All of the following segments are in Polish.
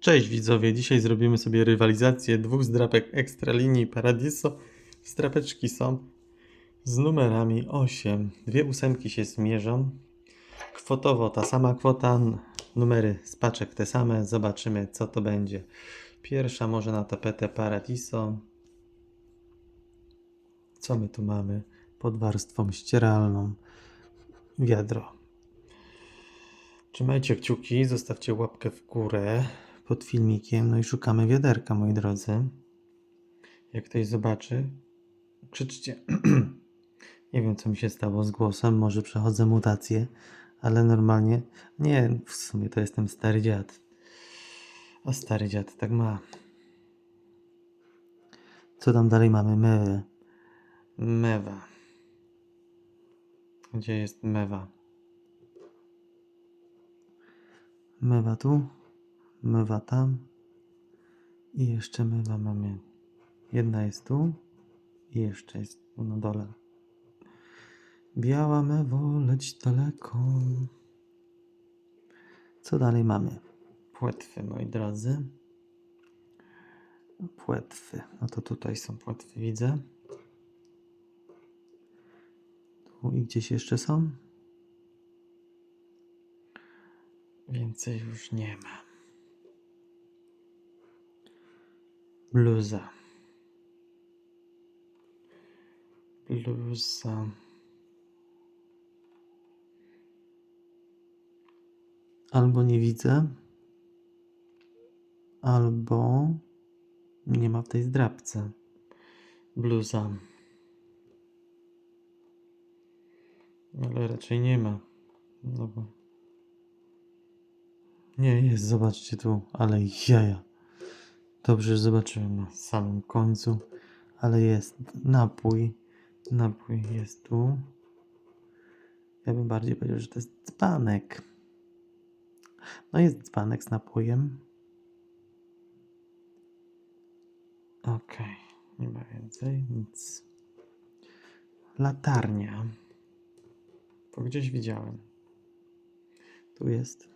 Cześć widzowie, dzisiaj zrobimy sobie rywalizację dwóch zdrapek Ekstralinii Paradiso. Zdrapeczki są z numerami 8. Dwie ósemki się zmierzą. Kwotowo ta sama kwota, numery z paczek te same. Zobaczymy co to będzie. Pierwsza może na tapetę Paradiso. Co my tu mamy? Pod warstwą ścieralną. Wiadro. Trzymajcie kciuki, zostawcie łapkę w górę pod filmikiem. No i szukamy wiaderka, moi drodzy. Jak ktoś zobaczy, krzyczcie. Nie wiem, co mi się stało z głosem. Może przechodzę mutację, ale normalnie. Nie, w sumie to jestem stary dziad. A stary dziad tak ma. Co tam dalej mamy? Mewy. Mewa. Gdzie jest mewa? Mewa tu, mewa tam i jeszcze mewa mamy. Jedna jest tu i jeszcze jest tu na dole. Biała mewo, leć daleko. Co dalej mamy? Płetwy, moi drodzy. Płetwy. No to tutaj są płetwy, widzę. Tu i gdzieś jeszcze są? Więcej już nie ma. Bluza. Bluza. Albo nie widzę, albo nie ma w tej zdrabce. Bluza. Ale raczej nie ma. No bo... Nie, jest, zobaczcie tu, ale jaja. Dobrze, zobaczyłem na samym końcu, ale jest napój. Napój jest tu. Ja bym bardziej powiedział, że to jest dzbanek. No jest dzbanek z napojem. Okej, nie ma więcej, nic. Latarnia. To gdzieś widziałem. Tu jest.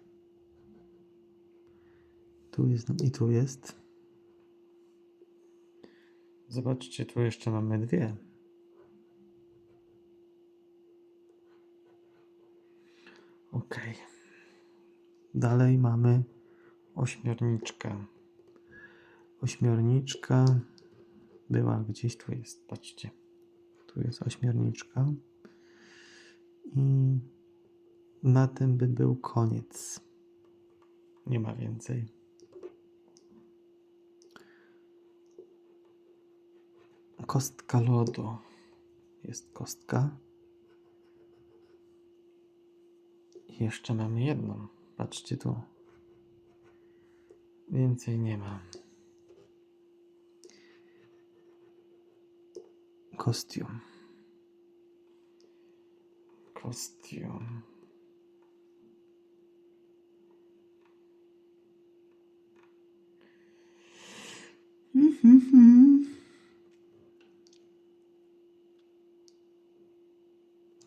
Tu jest i tu jest. Zobaczcie, tu jeszcze mamy dwie. Ok. Dalej mamy ośmiorniczkę. Ośmiorniczka była gdzieś tu jest. Patrzcie. Tu jest ośmiorniczka. I na tym by był koniec. Nie ma więcej. Kostka lodu. Jest kostka. I jeszcze mamy jedną. Patrzcie tu. Więcej nie ma. Kostium. Kostium.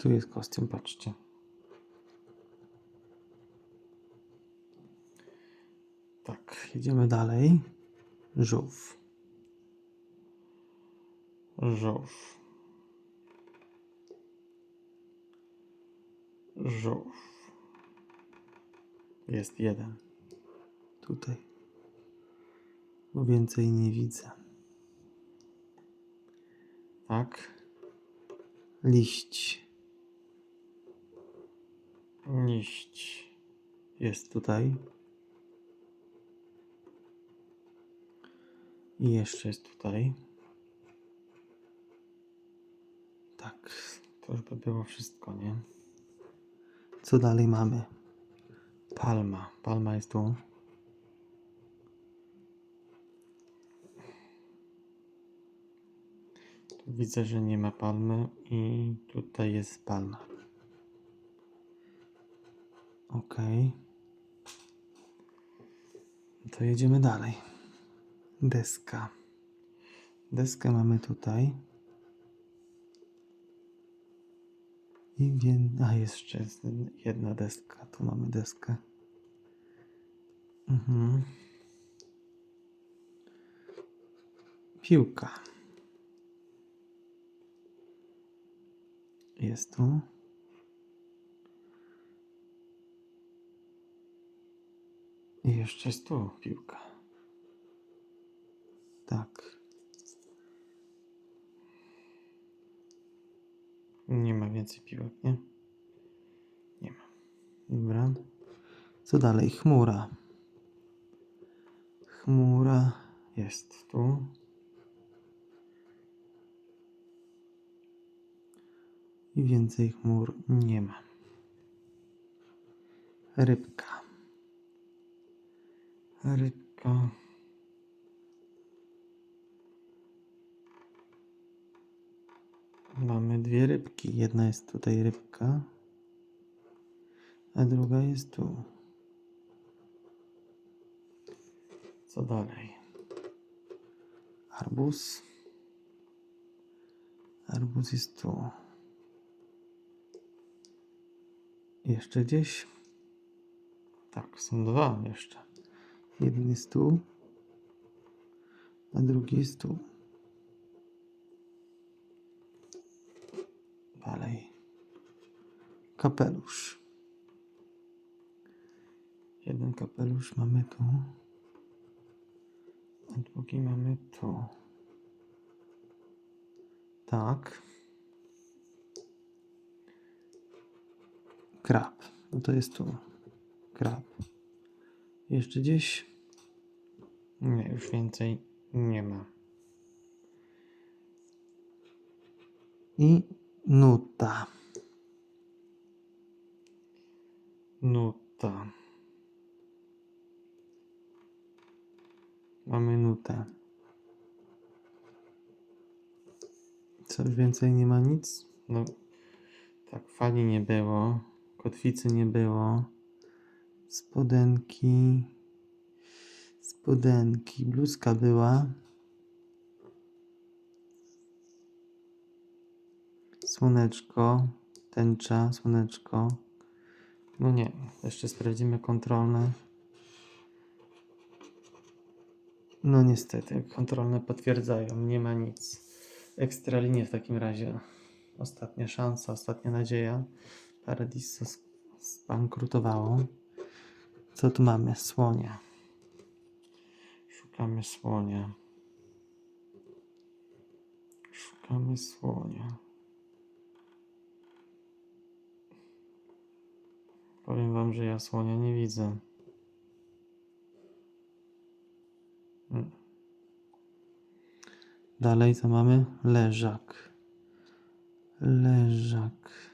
Tu jest kostium, patrzcie. Tak, jedziemy dalej. Żółw. Żółw. Żółw. Jest jeden. Tutaj. Bo więcej nie widzę. Tak. Liść. Liść. Jest tutaj. I jeszcze jest tutaj. Tak, to już by było wszystko, nie? Co dalej mamy? Palma. Palma jest tu. Tu widzę, że nie ma palmy i tutaj jest palma. Ok. To jedziemy dalej. Deska. Deskę mamy tutaj. I wie... A, jeszcze jedna deska. Tu mamy deskę. Mhm. Piłka. Jest tu. Jeszcze jest tu piłka. Tak. Nie ma więcej piłek, nie? Nie ma. Dobra. Co dalej? Chmura. Chmura jest tu. I więcej chmur nie ma. Rybka. Rybka. Mamy dwie rybki. Jedna jest tutaj rybka, a druga jest tu. Co dalej? Arbuz. Arbuz jest tu. Jeszcze gdzieś? Tak, są dwa jeszcze. Jeden jest tu, a drugi jest tu. Dalej. Kapelusz. Jeden kapelusz mamy tu, a drugi mamy tu. Tak. Krab. No to jest tu. Krab. Jeszcze gdzieś? Nie, już więcej nie ma. I nuta. Nuta. Mamy nutę. Co już więcej nie ma nic? No, tak, fali nie było, kotwicy nie było, spodenki, spodenki, bluzka była, słoneczko, tęcza, słoneczko. No nie, jeszcze sprawdzimy kontrolne. No niestety, kontrolne potwierdzają, nie ma nic. Ekstra linie w takim razie. Ostatnia szansa, ostatnia nadzieja. Paradiso zbankrutowało. Co tu mamy? Słonia. Szukamy słonia. Szukamy słonia. Powiem wam, że ja słonia nie widzę. Mm. Dalej co mamy? Leżak. Leżak.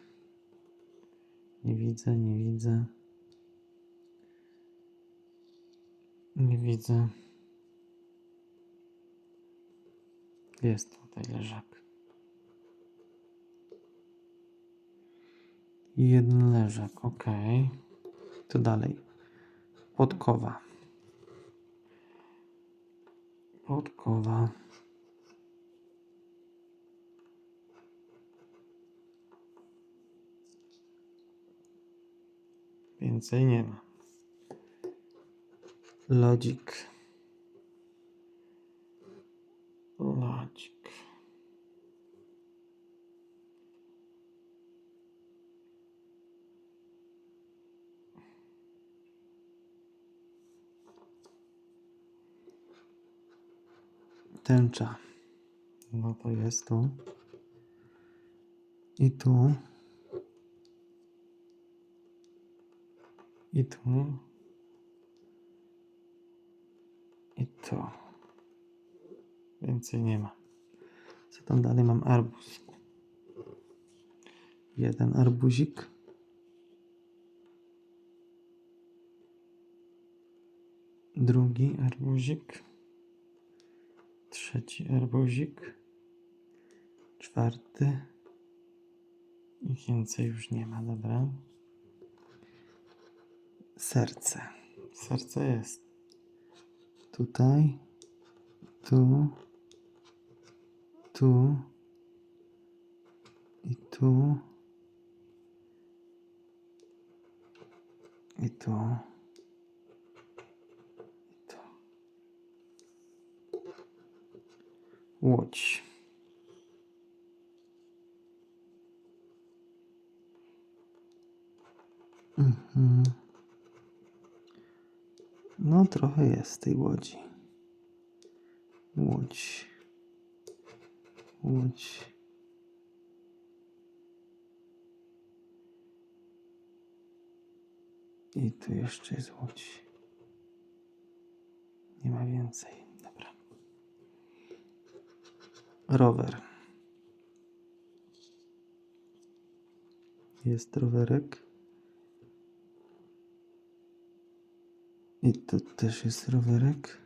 Nie widzę, nie widzę. Nie widzę. Jest tutaj leżak. Jeden leżak, ok. To dalej. Podkowa. Podkowa. Więcej nie ma. Lodzik. Lodzik. Tęcza. No to jest tu. I tu. I tu. Tu. Więcej nie ma. Co tam dalej mam? Arbuz. Jeden arbuzik. Drugi arbuzik. Trzeci arbuzik. Czwarty. I więcej już nie ma, dobra. Serce. Serce jest. Tutaj. Tu. Tu. I tu. I tu. I tu. Łódź. Mhm. No, trochę jest tej łodzi. Łódź. Łódź. I tu jeszcze jest łódź. Nie ma więcej. Dobra. Rower. Jest rowerek. I tu też jest rowerek.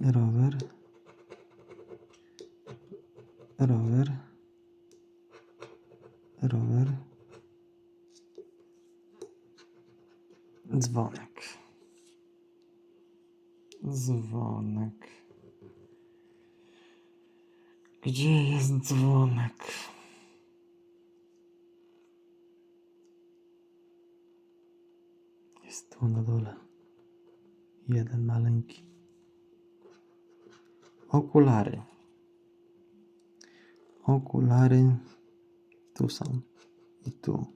Rower. Rower. Rower. Dzwonek. Dzwonek. Gdzie jest dzwonek? Jest tu na dole. Jeden maleńki. Okulary. Okulary tu są i tu.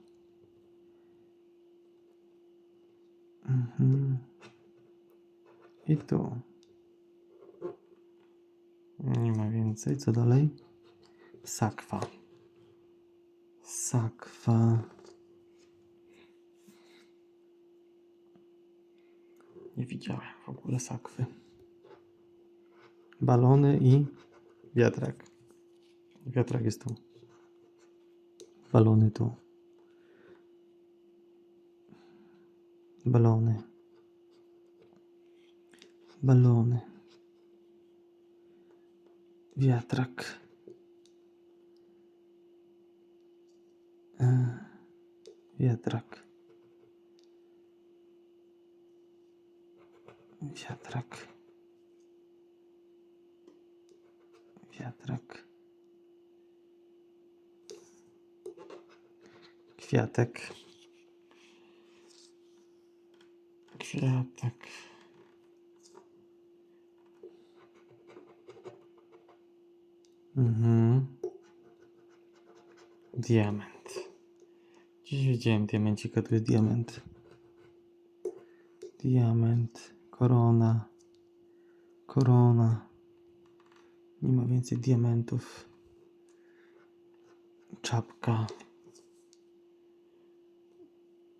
Mhm. I tu. Nie ma więcej. Co dalej? Sakwa. Sakwa. Nie widziałem w ogóle sakwy. Balony i wiatrak. Wiatrak jest tu. Balony tu. Balony. Balony. Wiatrak. E, Wiatrak. Wiatrak. Wiatrak. Kwiatek. Kwiatek. Mhm. Diament. Dziś widziałem diamencika, tu jest diament. Diament. Korona. Korona. Nie ma więcej diamentów. Czapka.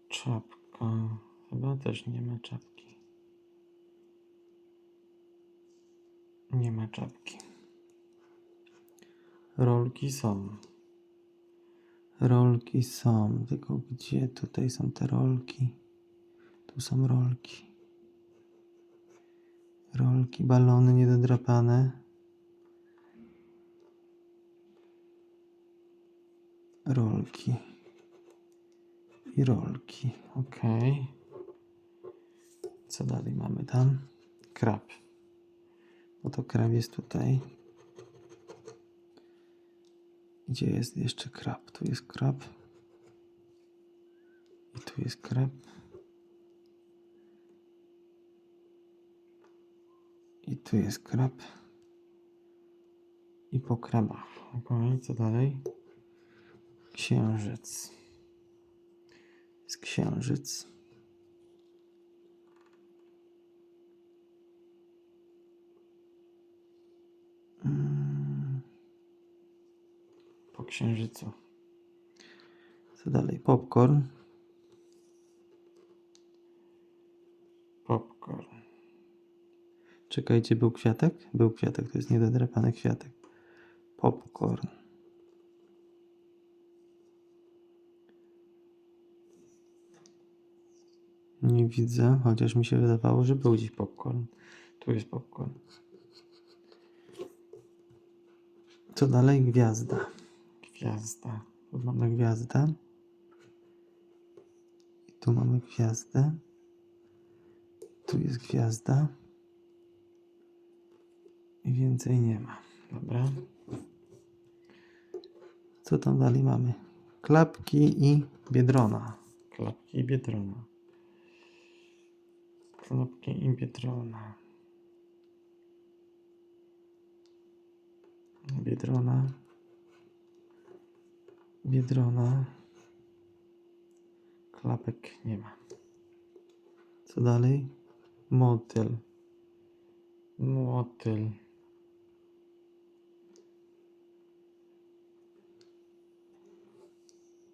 Czapka. Chyba też nie ma czapki. Nie ma czapki. Rolki są. Rolki są. Tylko gdzie tutaj są te rolki? Tu są rolki. Rolki, balony niedodrapane. Rolki. I rolki. Ok. Co dalej mamy tam? Krab. No to krab jest tutaj. Gdzie jest jeszcze krab? Tu jest krab. I tu jest krab. I tu jest krab. I po krabach. Ok, co dalej? Księżyc. Jest księżyc. Po księżycu. Co dalej? Popcorn. Popcorn. Czekajcie, był kwiatek? Był kwiatek, to jest niedodrapany kwiatek. Popcorn. Nie widzę, chociaż mi się wydawało, że był gdzieś popcorn. Tu jest popcorn. Co dalej? Gwiazda. Gwiazda. Tu mamy gwiazdę. I tu mamy gwiazdę. Tu jest gwiazda. I więcej nie ma. Dobra. Co tam dalej mamy? Klapki i biedrona. Klapki i biedrona. Klapki i biedrona. Biedrona. Biedrona. Klapek nie ma. Co dalej? Motyl. Motyl.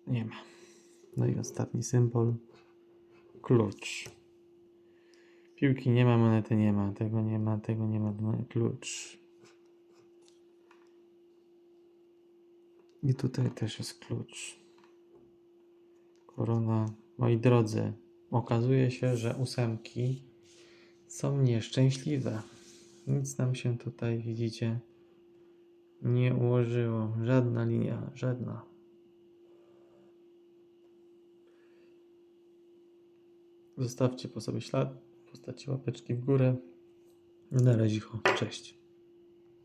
Nie ma. No i ostatni symbol. Klucz. Piłki nie ma, monety nie ma. Tego nie ma, tego nie ma. Klucz. I tutaj też jest klucz. Korona. Moi drodzy, okazuje się, że ósemki są nieszczęśliwe. Nic nam się tutaj, widzicie, nie ułożyło. Żadna linia, żadna. Zostawcie po sobie ślad w postaci łapeczki w górę. Na razie, cześć.